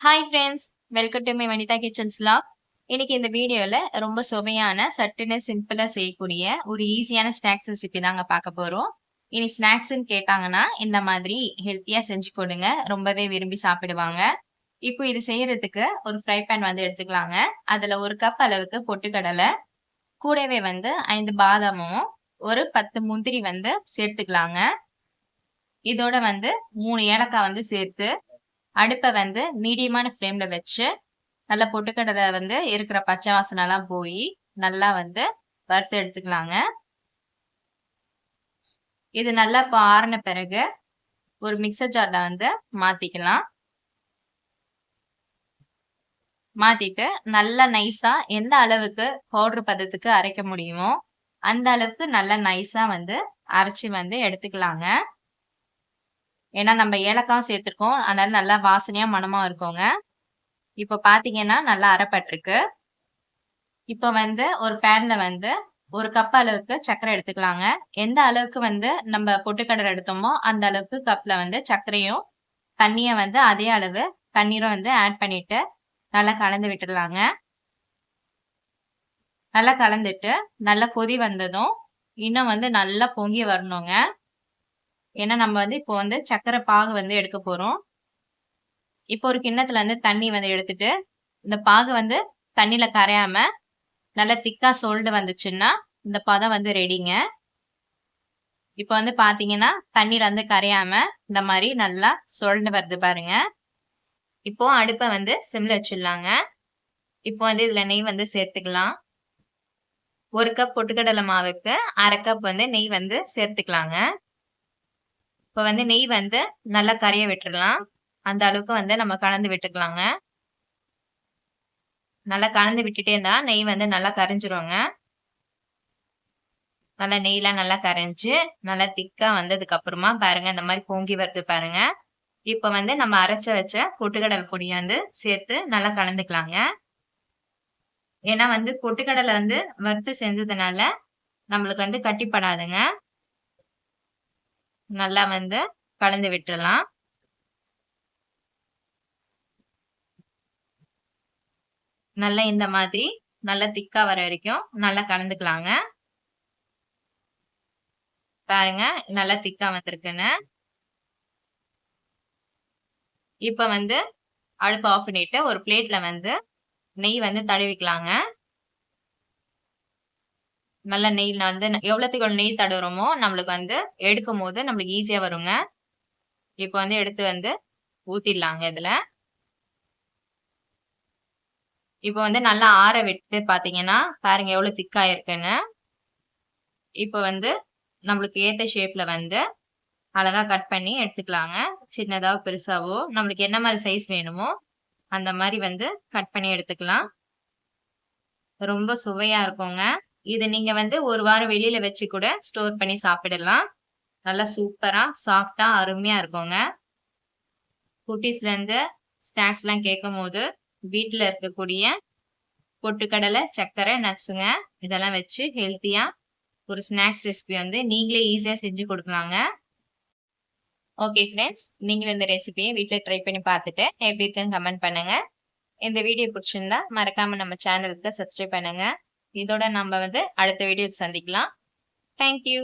Hi friends welcome to my Vanitha kitchens log இன்னைக்கு இந்த வீடியோவில் ரொம்ப சுவையான சட்டுன்னு சிம்பிளாக செய்யக்கூடிய ஒரு ஈஸியான ஸ்நாக்ஸ் ரெசிபி தாங்க பார்க்க போகிறோம் இனி ஸ்நாக்ஸ்ன்னு கேட்டாங்கன்னா இந்த மாதிரி ஹெல்த்தியாக செஞ்சு கொடுங்க. ரொம்பவே விரும்பி சாப்பிடுவாங்க. இப்போ இது செய்யறதுக்கு ஒரு ஃப்ரை பேன் வந்து எடுத்துக்கலாங்க. அதில் ஒரு கப் அளவுக்கு பொட்டுக்கடலை கூடவே வந்து ஐந்து பாதாமும் ஒரு பத்து முந்திரி வந்து சேர்த்துக்கலாங்க. இதோட வந்து மூணு ஏலக்காய் வந்து சேர்த்து அடுப்பை வந்து மீடியமான ஃப்ளேமில் வச்சு நல்லா பொட்டுக்கடலை வந்து இருக்கிற பச்சை வாசனெல்லாம் போய் நல்லா வந்து வறுத்து எடுத்துக்கலாங்க. இது நல்லா இப்போ ஆறின பிறகு ஒரு மிக்சர் ஜாரில் வந்து மாற்றிக்கலாம் மாற்றிட்டு நல்லா நைஸாக எந்த அளவுக்கு பவுட்ரு பதத்துக்கு அரைக்க முடியுமோ அந்த அளவுக்கு நல்லா நைஸாக வந்து அரைச்சி வந்து எடுத்துக்கலாங்க. ஏன்னா நம்ம ஏலக்காய் சேர்த்துருக்கோம். அதனால நல்லா வாசனையா மனமா இருக்கோங்க. இப்போ பாத்தீங்கன்னா நல்லா அரைப்பட்டிருக்கு. இப்போ வந்து ஒரு பேன்ல வந்து ஒரு கப் அளவுக்கு சர்க்கரை எடுத்துக்கலாங்க. எந்த அளவுக்கு வந்து நம்ம பொட்டுக்கடலை எடுத்தோமோ அந்த அளவுக்கு கப்ல வந்து சர்க்கரையும் தண்ணியை வந்து அதே அளவு தண்ணீரும் வந்து ஆட் பண்ணிட்டு நல்லா கலந்து விட்டுடலாங்க. நல்லா கலந்துட்டு நல்லா கொதி வந்ததும் இன்னும் வந்து நல்லா பொங்கி வரணுங்க. ஏன்னா நம்ம வந்து இப்போ வந்து சக்கரை பாகு வந்து எடுக்க போறோம். இப்போ ஒரு கிண்ணத்துல வந்து தண்ணி வந்து எடுத்துட்டு இந்த பாகு வந்து தண்ணியில கரையாம நல்லா திக்கா சோல்டு வந்துச்சுன்னா இந்த பதம் வந்து ரெடிங்க. இப்போ வந்து பாத்தீங்கன்னா தண்ணியில வந்து கரையாம இந்த மாதிரி நல்லா சோல்டு வருது பாருங்க. இப்போ அடுப்பை வந்து சிம்ல வச்சிடலாங்க. இப்போ வந்து இதுல நெய் வந்து சேர்த்துக்கலாம். ஒரு கப் பொட்டுக்கடலை மாவுக்கு அரை கப் வந்து நெய் வந்து சேர்த்துக்கலாங்க. இப்போ வந்து நெய் வந்து நல்லா கரைய விட்டுடலாம் அந்த அளவுக்கு வந்து நம்ம கலந்து விட்டுக்கலாங்க. நல்லா கலந்து விட்டுட்டே இருந்தா நெய் வந்து நல்லா கரைஞ்சிருவாங்க நல்லா நெய்லாம் நல்லா கரைஞ்சி நல்லா திக்கா வந்ததுக்கு அப்புறமா பாருங்க இந்த மாதிரி பொங்கி வருது பாருங்க. இப்போ வந்து நம்ம அரைச்ச வச்ச பொட்டுக்கடலை பொடியை வந்து சேர்த்து நல்லா கலந்துக்கலாங்க. ஏன்னா வந்து பொட்டுக்கடலை வந்து வறுத்து செஞ்சதுனால நம்மளுக்கு வந்து கட்டிப்படாதுங்க. நல்லா வந்து கலந்து விட்டுறலாம். நல்லா இந்த மாதிரி நல்லா திக்கா வர வரைக்கும் நல்லா கலந்துக்கலாங்க. பாருங்க நல்லா திக்கா வந்திருக்குன்னு. இப்ப வந்து அடுப்பு ஆஃப் பண்ணிட்டு ஒரு பிளேட்ல வந்து நெய் வந்து தடவிக்கலாங்க. நல்ல நெய் வந்து எவ்வளோத்துக்கு நெய் தடவுறோமோ நம்மளுக்கு வந்து எடுக்கும் போது நம்மளுக்கு ஈஸியாக வருங்க. இப்போ வந்து எடுத்து வந்து ஊற்றிடலாங்க இதில். இப்போ வந்து நல்லா ஆற விட்டு பார்த்தீங்கன்னா பாருங்க எவ்வளோ திக்காக இருக்குன்னு. இப்போ வந்து நம்மளுக்கு ஏற்ற ஷேப்பில் வந்து அழகாக கட் பண்ணி எடுத்துக்கலாங்க. சின்னதாக பெருசாவோ நம்மளுக்கு என்ன மாதிரி சைஸ் வேணுமோ அந்த மாதிரி வந்து கட் பண்ணி எடுத்துக்கலாம். ரொம்ப சுவையாக இருக்குங்க. இது நீங்க வந்து ஒரு வாரம் வெளியில வச்சு கூட ஸ்டோர் பண்ணி சாப்பிடலாம். நல்லா சூப்பரா சாஃப்டா அருமையா இருக்குங்க. குட்டீஸ்ல இருந்து ஸ்நாக்ஸ் எல்லாம் கேட்கும் போது வீட்டுல இருக்கக்கூடிய பொட்டுக்கடலை சர்க்கரை நட்ஸுங்க இதெல்லாம் வச்சு ஹெல்த்தியா ஒரு ஸ்நாக்ஸ் ரெசிபி வந்து நீங்களே ஈஸியா செஞ்சு கொடுக்கலாங்க. ஓகே ஃப்ரெண்ட்ஸ் நீங்களும் இந்த ரெசிபியை வீட்டில் ட்ரை பண்ணி பார்த்துட்டு எப்படி இருக்குன்னு கமெண்ட் பண்ணுங்க. இந்த வீடியோ பிடிச்சிருந்தா மறக்காம நம்ம சேனலுக்கு சப்ஸ்கிரைப் பண்ணுங்க. இதோட நம்ம வந்து அடுத்த வீடியோ சந்திக்கலாம். தேங்க்யூ